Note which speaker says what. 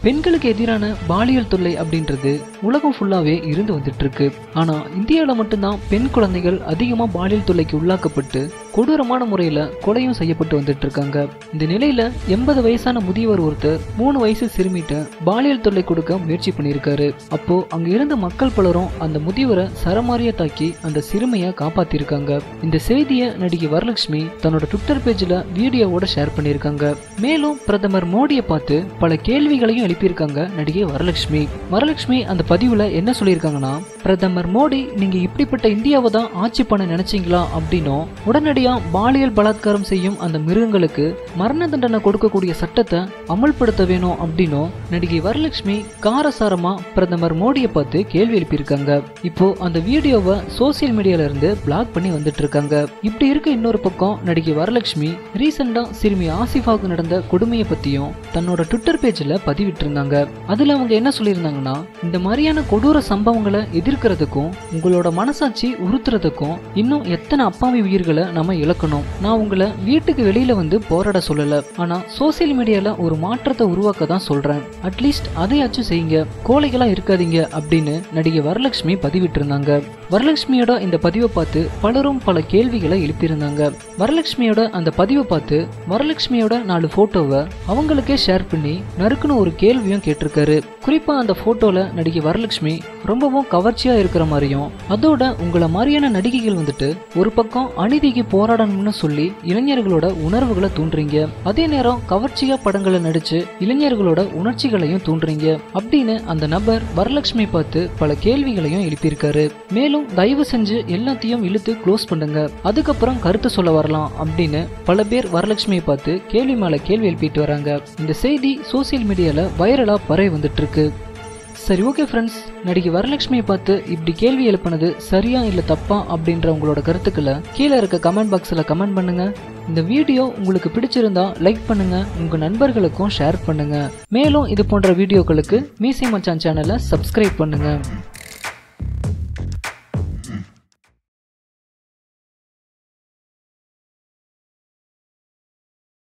Speaker 1: பெண்களுக்கு எதிரான பாலியல் தொல்லை அப்படின்றது உலகம் ஃபுல்லாவே இருந்து வந்துட்டு இருக்கு. ஆனா இந்தியாவில் மட்டும்தான் பெண் குழந்தைகள் அதிகமா பாலியல் தொல்லைக்கு உள்ளாக்கப்பட்டு கொடூரமான முறையில் கொலையும் செய்யப்பட்டு வந்துட்டு இருக்காங்க இந்த நிலையில எண்பது வயசான முதியவர் ஒருத்தர் மூணு வயசு சிறுமிட்ட பாலியல் தொல்லை கொடுக்க முயற்சி பண்ணியிருக்காரு. அப்போ அங்க இருந்த மக்கள் பலரும் அந்த முதியவரை சரமாரியா தாக்கி அந்த சிறுமியை காப்பாத்திருக்காங்க. இந்த செய்தியை நடிகை வரலட்சுமி தன்னோட ட்விட்டர் பேஜ்ல வீடியோவோட ஷேர் பண்ணியிருக்காங்க. மேலும் பிரதமர் மோடியை பார்த்து பல கேள்விகளையும் எழுப்பியிருக்காங்க நடிகை வரலட்சுமி. வரலட்சுமி அந்த பதிவுல என்ன சொல்லியிருக்காங்கன்னா பிரதமர் மோடி நீங்க இப்படிப்பட்ட இந்தியாவை தான் ஆட்சி பண்ண நினைச்சீங்களா? அப்படின்னும் உடனடியாக ரீதியா பாலியல் பலாத்காரம் செய்யும் அந்த மிருகங்களுக்கு மரண தண்டனை கொடுக்கக்கூடிய சட்டத்தை அமல்படுத்த வேணும் அப்படின்னும் நடிகை வரலட்சுமி காரசாரமா பிரதமர் மோடியை பார்த்து கேள்வி எழுப்பியிருக்காங்க. இப்போ அந்த வீடியோவை சோசியல் மீடியால இருந்து பிளாக் பண்ணி வந்துட்டு இருக்காங்க இப்படி இருக்க இன்னொரு பக்கம் நடிகை வரலட்சுமி ரீசெண்டா சிறுமி ஆசிஃபாவுக்கு நடந்த கொடுமையை பத்தியும் தன்னோட ட்விட்டர் பேஜ்ல பதிவிட்டிருந்தாங்க. அதுல அவங்க என்ன சொல்லியிருந்தாங்கன்னா இந்த மாதிரியான கொடூர சம்பவங்களை எதிர்க்கிறதுக்கும் உங்களோட மனசாட்சி உறுத்துறதுக்கும் இன்னும் எத்தனை அப்பாவி உயிர்களை நம்ம இழக்கணும். நான் உங்களை வீட்டுக்கு வெளியில வந்து போராட சொல்லல. ஆனா சோசியல் மீடியால ஒரு மாற்றத்தை உருவாக்க தான் சொல்றேன் அட்லீஸ்ட் அதையாச்சும் செய்யுங்க. கோழைகளா இருக்காதீங்க அப்படின்னு நடிகை வரலட்சுமி பதிவிட்டிருந்தாங்க. வரலட்சுமியோட இந்த பதிவை பார்த்து பலரும் பல கேள்விகளை எழுப்பியிருந்தாங்க. வரலட்சுமியோட அந்த பதிவை பார்த்து வரலட்சுமியோட நாலு போட்டோவை அவங்களுக்கே ஷேர் பண்ணி நறுக்குன்னு ஒரு கேள்வியும் கேட்டிருக்காரு. குறிப்பா அந்த போட்டோல நடிகை வரலட்சுமி ரொம்பவும் கவர்ச்சியா இருக்கிற மாதிரியும் அதோட உங்களை மாதிரியான நடிகைகள் வந்துட்டு ஒரு பக்கம் அநீதிக்கு போராடணும்னு சொல்லி இளைஞர்களோட உணர்வுகளை தூண்டுறீங்க. அதே நேரம் கவர்ச்சியா படங்களை நடிச்சு இளைஞர்களோட உணர்ச்சிகளையும் தூண்டுறீங்க. அப்படின்னு அந்த நபர் வரலட்சுமி பார்த்து பல கேள்விகளையும் எழுப்பியிருக்காரு. மேலும் தயவு செஞ்சு எல்லாத்தையும் இழுத்து க்ளோஸ் பண்ணுங்க. அதுக்கப்புறம் கருத்து சொல்ல வரலாம் அப்படின்னு பல பேர் வரலட்சுமியை பார்த்து கேள்வி மேல கேள்வி எழுப்பிட்டு வராங்க. இந்த செய்தி சோசியல் மீடியால வைரலா பரவி வந்துட்டு இருக்கு. சரி ஓகே ஃப்ரெண்ட்ஸ் நடிகை வரலட்சுமியை பார்த்து இப்படி கேள்வி எழுப்பினது சரியா இல்லை தப்பா அப்படின்ற உங்களோட கருத்துக்களை கீழே இருக்க கமெண்ட் பாக்ஸில் கமெண்ட் பண்ணுங்க. இந்த வீடியோ உங்களுக்கு பிடிச்சிருந்தா லைக் பண்ணுங்க உங்க நண்பர்களுக்கும் ஷேர் பண்ணுங்க. மேலும் இது போன்ற வீடியோக்களுக்கு மீசி மச்சான் சேனலை சப்ஸ்கிரைப் பண்ணுங்க.